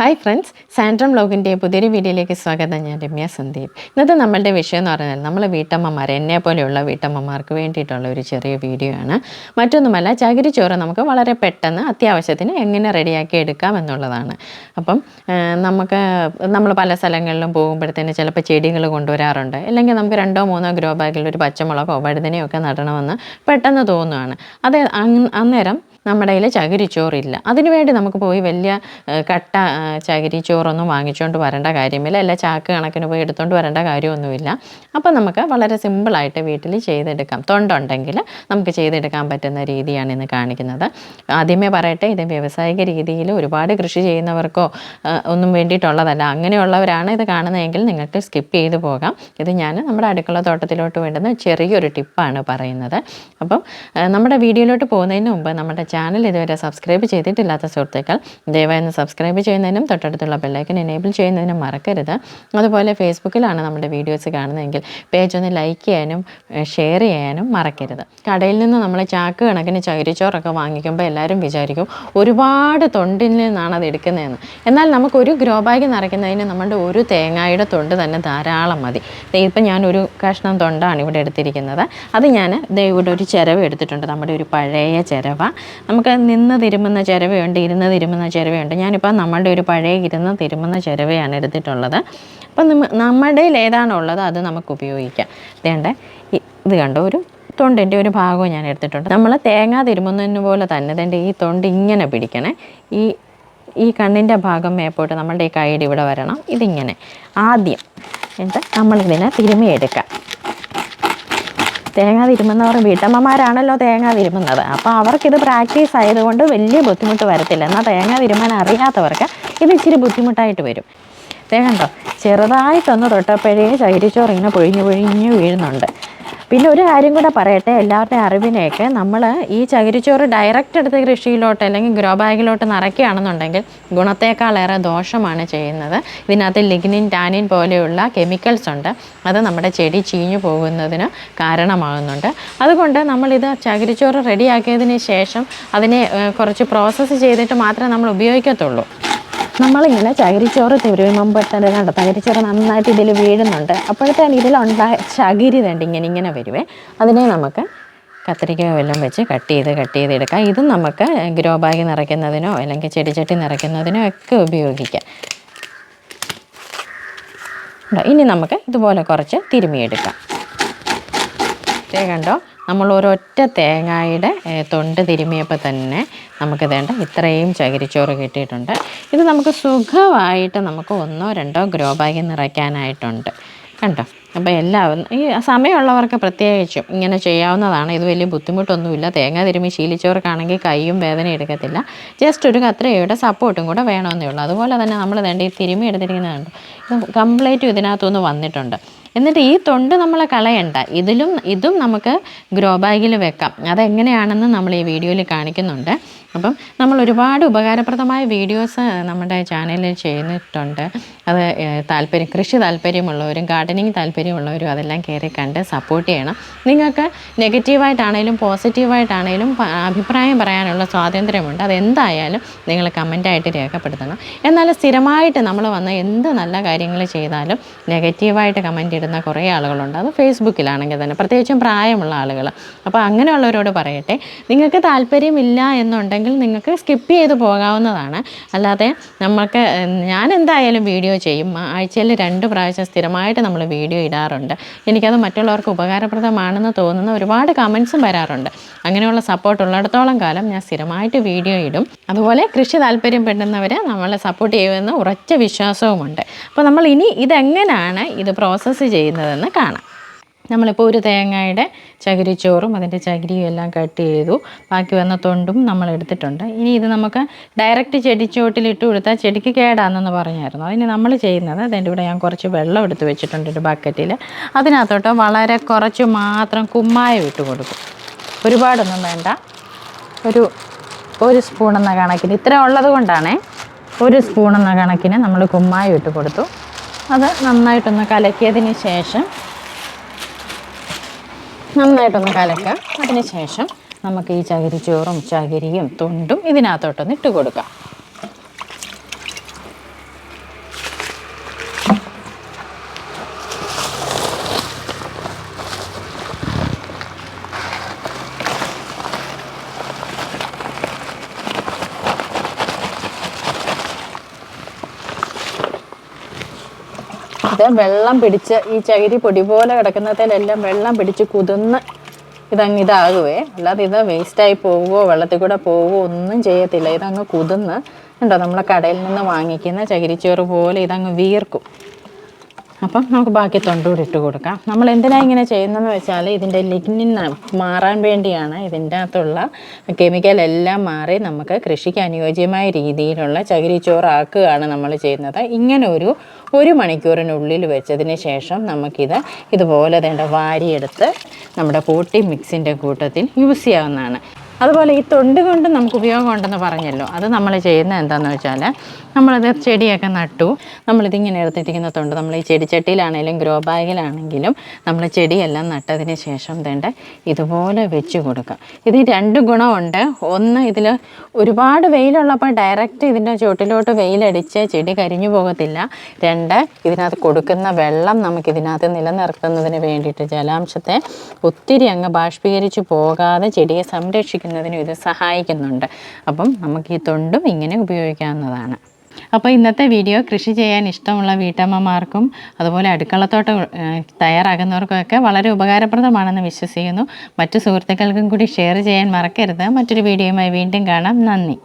Hi friends സാൻഡ്രം ബ്ലോഗിന്റെ പുതിയൊരു വീഡിയോയിലേക്ക് സ്വാഗതം. ഞാൻ രമ്യ സന്ദീപ്. ഇന്നത്തെ നമ്മളുടെ വിഷയം എന്ന് പറഞ്ഞാൽ നമ്മൾ വീട്ടമ്മമാർ എന്നെ പോലെയുള്ള വീട്ടമ്മമാർക്ക് വേണ്ടിയിട്ടുള്ള ഒരു ചെറിയ വീഡിയോ ആണ്. മറ്റൊന്നുമല്ല ചകിരി ചോറ് നമുക്ക് വളരെ പെട്ടെന്ന് അത്യാവശ്യത്തിന് എങ്ങനെ റെഡിയാക്കി എടുക്കാം എന്നുള്ളതാണ്. അപ്പം നമുക്ക് നമ്മൾ പല സ്ഥലങ്ങളിലും പോകുമ്പോഴത്തേന് ചിലപ്പോൾ ചെടികൾ കൊണ്ടുവരാറുണ്ട്. അല്ലെങ്കിൽ നമുക്ക് രണ്ടോ മൂന്നോ ഗ്രോ ബാഗിൽ ഒരു പച്ചമുളകോ വഴുതനയോ ഒക്കെ നടണമെന്ന് പെട്ടെന്ന് തോന്നുകയാണ് അത് അന്നേരം നമ്മുടെ കയ്യിൽ ചകിരിച്ചോറില്ല. അതിനുവേണ്ടി നമുക്ക് പോയി വലിയ കട്ട ചകിരിച്ചോറൊന്നും വാങ്ങിച്ചുകൊണ്ട് വരേണ്ട കാര്യമില്ല. അല്ല ചാക്ക് കണക്കിന് പോയി എടുത്തുകൊണ്ട് വരേണ്ട കാര്യമൊന്നുമില്ല. അപ്പോൾ നമുക്ക് വളരെ സിമ്പിളായിട്ട് വീട്ടിൽ ചെയ്തെടുക്കാം. തൊണ്ടുണ്ടെങ്കിൽ നമുക്ക് ചെയ്തെടുക്കാൻ പറ്റുന്ന രീതിയാണ് ഇന്ന് കാണിക്കുന്നത്. ആദ്യമേ പറയട്ടെ ഇത് വ്യാവസായിക രീതിയിൽ ഒരുപാട് കൃഷി ചെയ്യുന്നവർക്കോ ഒന്നും വേണ്ടിയിട്ടുള്ളതല്ല. അങ്ങനെയുള്ളവരാണ് ഇത് കാണുന്നതെങ്കിൽ നിങ്ങൾക്ക് സ്കിപ്പ് ചെയ്തു പോകാം. ഇത് ഞാൻ നമ്മുടെ അടുക്കള തോട്ടത്തിലോട്ട് വേണ്ടുന്ന ചെറിയൊരു ടിപ്പാണ് പറയുന്നത്. അപ്പം നമ്മുടെ വീഡിയോയിലോട്ട് പോകുന്നതിന് മുമ്പ് നമ്മുടെ ചാനൽ ഇതുവരെ സബ്സ്ക്രൈബ് ചെയ്തിട്ടില്ലാത്ത സുഹൃത്തുക്കൾ ദയവായി ഒന്ന് സബ്സ്ക്രൈബ് ചെയ്യുന്നതിനും തൊട്ടടുത്തുള്ള ബെല്ലൈക്കൻ എനേബിൾ ചെയ്യുന്നതിനും മറക്കരുത്. അതുപോലെ ഫേസ്ബുക്കിലാണ് നമ്മുടെ വീഡിയോസ് കാണുന്നതെങ്കിൽ പേജ് ഒന്ന് ലൈക്ക് ചെയ്യാനും ഷെയർ ചെയ്യാനും മറക്കരുത്. കടയിൽ നിന്ന് നമ്മൾ ചാക്ക് കണക്കിന് ചകിരിച്ചോറൊക്കെ വാങ്ങിക്കുമ്പോൾ എല്ലാവരും വിചാരിക്കും ഒരുപാട് തൊണ്ടിൽ നിന്നാണ് അത് എടുക്കുന്നതെന്ന്. എന്നാൽ നമുക്ക് ഒരു ഗ്രോ ബാഗ് നിറയ്ക്കുന്നതിന് നമ്മുടെ ഒരു തേങ്ങയുടെ തൊണ്ട് തന്നെ ധാരാളം മതി. ഇപ്പം ഞാൻ ഒരു കഷ്ണം തൊണ്ടാണ് ഇവിടെ എടുത്തിരിക്കുന്നത്. അത് ഞാൻ ഇവിടെ ഒരു ചിരവ് എടുത്തിട്ടുണ്ട്. നമ്മുടെ ഒരു പഴയ ചിരവ. നമുക്ക് നിന്ന് തിരുമുന്ന ചിരവയുണ്ട് ഇരുന്ന് തിരുമുന്ന ചിരവയുണ്ട്. ഞാനിപ്പോൾ നമ്മളുടെ ഒരു പഴയ ഇരുന്ന് തിരുമുന്ന ചിരവയാണ് എടുത്തിട്ടുള്ളത്. അപ്പം നമ്മ നമ്മുടെ കയ്യിൽ ഏതാണോ ഉള്ളത് അത് നമുക്ക് ഉപയോഗിക്കാം. ഇതേണ്ട? ഇത് കണ്ടോ? ഒരു തൊണ്ടിന്റെ ഒരു ഭാഗവും ഞാൻ എടുത്തിട്ടുണ്ട്. നമ്മൾ തേങ്ങ തിരുമുന്നതിന് പോലെ തന്നെ ഇതിന്റെ ഈ തൊണ്ട് ഇങ്ങനെ പിടിക്കണേ. ഈ ഈ കണ്ണിന്റെ ഭാഗം മേപ്പോട്ട് നമ്മളുടെ ഈ കൈയുടെ ഇവിടെ വരണം. ഇതിങ്ങനെ. ആദ്യം എന്നിട്ട് നമ്മളിതിനെ തിരുമിയെടുക്കാം തേങ്ങ തിരുമുന്നവർ വീട്ടമ്മമാരാണല്ലോ തേങ്ങ തിരുമുന്നത് അപ്പോൾ അവർക്കിത് പ്രാക്ടീസ് ആയതുകൊണ്ട് വലിയ ബുദ്ധിമുട്ട് വരത്തില്ല. എന്നാൽ തേങ്ങ തിരുമാൻ അറിയാത്തവർക്ക് ഇത് ഇച്ചിരി ബുദ്ധിമുട്ടായിട്ട് വരും. തേങ്ങ കണ്ടോ? ചെറുതായിട്ടൊന്ന് തൊട്ടപ്പോഴേ ചകിരിച്ചോറ് ഇങ്ങനെ പൊഴിഞ്ഞു പൊഴിഞ്ഞ് വീഴുന്നുണ്ട്. പിന്നെ ഒരു കാര്യം കൂടെ പറയട്ടെ എല്ലാവരുടെയും അറിവിനെയൊക്കെ നമ്മൾ ഈ ചകിരിച്ചോറ് ഡയറക്റ്റ് എടുത്ത് കൃഷിയിലോട്ട് അല്ലെങ്കിൽ ഗ്രോ ബാഗിലോട്ട് നിറയ്ക്കുകയാണെന്നുണ്ടെങ്കിൽ ഗുണത്തേക്കാളേറെ ദോഷമാണ് ചെയ്യുന്നത്. ഇതിനകത്ത് ലിഗ്നിൻ ടാനിൻ പോലെയുള്ള കെമിക്കൽസ് ഉണ്ട്. അത് നമ്മുടെ ചെടി ചീഞ്ഞു പോകുന്നതിന് കാരണമാകുന്നുണ്ട്. അതുകൊണ്ട് നമ്മളിത് ചകിരിച്ചോറ് റെഡിയാക്കിയതിന് ശേഷം അതിനെ കുറച്ച് പ്രോസസ്സ് ചെയ്തിട്ട് മാത്രമേ നമ്മൾ ഉപയോഗിക്കത്തുള്ളൂ. നമ്മളിങ്ങനെ ചകിരിച്ചോറ് തിരുവുമ്പോഴത്തേന് കണ്ടോ? ചകിരിച്ചോറ് നന്നായിട്ട് ഇതിൽ വീഴുന്നുണ്ട്. അപ്പോഴത്തേന് ഇതിലുണ്ടായ ചകിരി തണ്ട് ഇങ്ങനെ ഇങ്ങനെ വരുവേ. അതിനെ നമുക്ക് കത്തിരിക്ക വല്ലതും വെച്ച് കട്ട് ചെയ്ത് കട്ട് ചെയ്ത് എടുക്കാം. ഇതും നമുക്ക് ഗ്രോ ബാഗ് നിറയ്ക്കുന്നതിനോ അല്ലെങ്കിൽ ചെടിച്ചട്ടി നിറയ്ക്കുന്നതിനോ ഒക്കെ ഉപയോഗിക്കാം? ഇനി നമുക്ക് ഇതുപോലെ കുറച്ച് തിരുമിയെടുക്കാം കണ്ടോ? നമ്മൾ ഒരൊറ്റ തേങ്ങയുടെ തൊണ്ട് തിരുമിയപ്പോൾ തന്നെ നമുക്ക് വേണ്ട ഇത്രയും ചകിരിച്ചോറ് കിട്ടിയിട്ടുണ്ട്. ഇത് നമുക്ക് സുഖമായിട്ട് നമുക്ക് ഒന്നോ രണ്ടോ ഗ്രോ ബാഗിൽ നിറയ്ക്കാനായിട്ടുണ്ട്. കണ്ടോ? അപ്പോൾ എല്ലാവരും ഈ സമയമുള്ളവർക്ക് പ്രത്യേകിച്ചും ഇങ്ങനെ ചെയ്യാവുന്നതാണ്. ഇത് വലിയ ബുദ്ധിമുട്ടൊന്നുമില്ല. തേങ്ങ തിരുമി ശീലിച്ചവർക്കാണെങ്കിൽ കൈയും വേദന എടുക്കത്തില്ല. ജസ്റ്റ് ഒരു കത്രയുടെ സപ്പോർട്ടും കൂടെ വേണമെന്നേ ഉള്ളൂ. അതുപോലെ തന്നെ നമ്മൾ വേണ്ട ഈ തിരുമി എടുത്തിരിക്കുന്നതുണ്ട് ഇത് കംപ്ലീറ്റും ഇതിനകത്തുനിന്ന് വന്നിട്ടുണ്ട്. എന്നിട്ട് ഈ തൊണ്ട് നമ്മൾ കളയണ്ട. ഇതിലും ഇതും നമുക്ക് ഗ്രോ ബാഗിൽ വെക്കാം. അതെങ്ങനെയാണെന്ന് നമ്മൾ ഈ വീഡിയോയിൽ കാണിക്കുന്നുണ്ട്. അപ്പം നമ്മൾ ഒരുപാട് ഉപകാരപ്രദമായ വീഡിയോസ് നമ്മുടെ ചാനലിൽ ചെയ്യുന്നിട്ടുണ്ട് അത് താല്പര്യം കൃഷി താല്പര്യമുള്ളവരും ഗാർഡനിങ് താല്പര്യമുള്ളവരും അതെല്ലാം കയറി കണ്ട് സപ്പോർട്ട് ചെയ്യണം. നിങ്ങൾക്ക് നെഗറ്റീവായിട്ടാണേലും പോസിറ്റീവായിട്ടാണേലും അഭിപ്രായം പറയാനുള്ള സ്വാതന്ത്ര്യമുണ്ട്. അതെന്തായാലും നിങ്ങൾ കമന്റായിട്ട് രേഖപ്പെടുത്തണം. എന്നാൽ സ്ഥിരമായിട്ട് നമ്മൾ വന്ന് എന്ത് നല്ല കാര്യങ്ങൾ ചെയ്താലും നെഗറ്റീവായിട്ട് കമന്റ് ഇടുന്ന കുറേ ആളുകളുണ്ട്. അത് ഫേസ്ബുക്കിലാണെങ്കിൽ തന്നെ. പ്രത്യേകിച്ചും പ്രായമുള്ള ആളുകൾ. അപ്പോൾ അങ്ങനെയുള്ളവരോട് പറയട്ടെ. നിങ്ങൾക്ക് താല്പര്യമില്ല എന്നുണ്ടെങ്കിൽ നിങ്ങൾക്ക് സ്കിപ്പ് ചെയ്ത് പോകാവുന്നതാണ്. അല്ലാതെ നമ്മൾക്ക് ഞാൻ എന്തായാലും വീഡിയോ ചെയ്യും. ആഴ്ചയിൽ രണ്ട് പ്രാവശ്യം സ്ഥിരമായിട്ട് നമ്മൾ വീഡിയോ ഇടാറുണ്ട്. എനിക്കത് മറ്റുള്ളവർക്ക് ഉപകാരപ്രദമാണെന്ന് തോന്നുന്ന ഒരുപാട് കമൻസും വരാറുണ്ട്. അങ്ങനെയുള്ള സപ്പോർട്ട് ഉള്ളിടത്തോളം കാലം ഞാൻ സ്ഥിരമായിട്ട് വീഡിയോ ഇടും. അതുപോലെ കൃഷി താല്പര്യപ്പെടുന്നവർ നമ്മളെ സപ്പോർട്ട് ചെയ്യുമെന്ന് ഉറച്ച വിശ്വാസവുമുണ്ട്. അപ്പോൾ നമ്മൾ ഇനി ഇതെങ്ങനെയാണ് ഇത് പ്രോസസ്സ് ചെയ്യുന്നതെന്ന് കാണാം. നമ്മളിപ്പോൾ ഒരു തേങ്ങയുടെ ചകിരിച്ചോറും അതിന്റെ ചകിരിയും എല്ലാം കട്ട് ചെയ്തു. ബാക്കി വന്ന തൊണ്ടും നമ്മൾ എടുത്തിട്ടുണ്ട്. ഇനി ഇത് നമുക്ക് ഡയറക്റ്റ് ചെടിച്ചോട്ടിൽ ഇട്ട് കൊടുത്താൽ ചെടിക്ക് കേടാണെന്ന് പറഞ്ഞായിരുന്നു. അതിന് നമ്മൾ ചെയ്യുന്നത് അതിന്റെ ഇവിടെ ഞാൻ കുറച്ച് വെള്ളം എടുത്ത് വെച്ചിട്ടുണ്ട് ഒരു ബക്കറ്റിൽ അതിനകത്തോട്ട് വളരെ കുറച്ച് മാത്രം കുമ്മായം ഇട്ട് കൊടുക്കും. ഒരുപാടൊന്നും വേണ്ട. ഒരു ഒരു സ്പൂൺ എന്ന കണക്കിന്. ഇത്ര ഉള്ളത് കൊണ്ടാണേ. ഒരു സ്പൂൺ എന്ന കണക്കിന് നമ്മൾ കുമ്മായം ഇട്ട് കൊടുത്തു. അത് നന്നായിട്ടൊന്ന് കലക്കിയതിന് ശേഷം നന്നായിട്ടൊന്ന് കലക്കാം അതിന് ശേഷം നമുക്ക് ഈ ചകിരിച്ചോറും ചകിരിയും തൊണ്ടും ഇതിനകത്തോട്ടൊന്ന് ഇട്ട് കൊടുക്കാം. ഇത് വെള്ളം പിടിച്ച് ഈ ചകിരി പൊടി പോലെ കിടക്കുന്നതിലെല്ലാം വെള്ളം പിടിച്ച് കുതിർന്ന് ഇതങ്ങ് ഇതാകുവേ. അല്ലാതെ ഇത് വേസ്റ്റായി പോവുകയോ വെള്ളത്തിൽ കൂടെ പോവുകയോ ഒന്നും ചെയ്യത്തില്ല. ഇതങ്ങ് കുതിർന്ന് ഉണ്ടോ നമ്മളെ കടയിൽ നിന്ന് വാങ്ങിക്കുന്ന ചകിരിച്ചോറ് പോലെ ഇതങ്ങ് വീർക്കും. അപ്പം നമുക്ക് ബാക്കി തൊണ്ടുകൂടി ഇട്ട് കൊടുക്കാം. നമ്മൾ എന്തിനാണ് ഇങ്ങനെ ചെയ്യുന്നതെന്ന് വെച്ചാൽ ഇതിന്റെ ലിഗ്നിൻ മാറാൻ വേണ്ടിയാണ് ഇതിന്റെ അകത്തുള്ള കെമിക്കൽ എല്ലാം മാറി നമുക്ക് കൃഷിക്ക് അനുയോജ്യമായ രീതിയിലുള്ള ചകിരിച്ചോറാക്കുകയാണ് നമ്മൾ ചെയ്യുന്നത്. ഇങ്ങനെ ഒരു ഒരു മണിക്കൂറിനുള്ളിൽ വെച്ചതിന് ശേഷം നമുക്കിത് ഇതുപോലെ വേണ്ട വാരിയെടുത്ത് നമ്മുടെ കൂട്ടി മിക്സിന്റെ കൂട്ടത്തിൽ യൂസ് ചെയ്യാവുന്നതാണ്. അതുപോലെ ഈ തൊണ്ട് കൊണ്ട് നമുക്ക് ഉപയോഗമുണ്ടെന്ന് പറഞ്ഞല്ലോ. അത് നമ്മൾ ചെയ്യുന്നത് എന്താണെന്ന് വെച്ചാൽ നമ്മളത് ചെടിയൊക്കെ നട്ടു. നമ്മളിതിങ്ങനെ എടുത്തിരിക്കുന്ന തൊണ്ട് നമ്മൾ ഈ ചെടിച്ചട്ടിയിലാണെങ്കിലും ഗ്രോ ബാഗിലാണെങ്കിലും നമ്മൾ ചെടിയെല്ലാം നട്ടതിന് ശേഷം തേണ്ട ഇതുപോലെ വെച്ച് കൊടുക്കുക. ഇത് രണ്ട് ഗുണമുണ്ട്. ഒന്ന് ഇതിൽ ഒരുപാട് വെയിലുള്ളപ്പോൾ ഡയറക്റ്റ് ഇതിന്റെ ചുവട്ടിലോട്ട് വെയിലടിച്ച് ചെടി കരിഞ്ഞു പോകത്തില്ല. രണ്ട് ഇതിനകത്ത് കൊടുക്കുന്ന വെള്ളം നമുക്ക് നമുക്കിതിനകത്ത് നിലനിർത്തുന്നതിന് വേണ്ടിയിട്ട് ജലാംശത്തെ ഒത്തിരി അങ്ങ് ബാഷ്പീകരിച്ച് പോകാതെ ചെടിയെ സംരക്ഷിക്കുന്നതിനും ഇത് സഹായിക്കുന്നുണ്ട്. അപ്പം നമുക്ക് ഈ തൊണ്ടും ഇങ്ങനെ ഉപയോഗിക്കാവുന്നതാണ്. അപ്പോൾ ഇന്നത്തെ വീഡിയോ കൃഷി ചെയ്യാൻ ഇഷ്ടമുള്ള വീട്ടമ്മമാർക്കും അതുപോലെ അടുക്കളത്തോട്ടം തയ്യാറാകുന്നവർക്കുമൊക്കെ വളരെ ഉപകാരപ്രദമാണെന്ന് വിശ്വസിക്കുന്നു. മറ്റു സുഹൃത്തുക്കൾക്കും കൂടി ഷെയർ ചെയ്യാൻ മറക്കരുത്. മറ്റൊരു വീഡിയോയുമായി വീണ്ടും കാണാം. നന്ദി.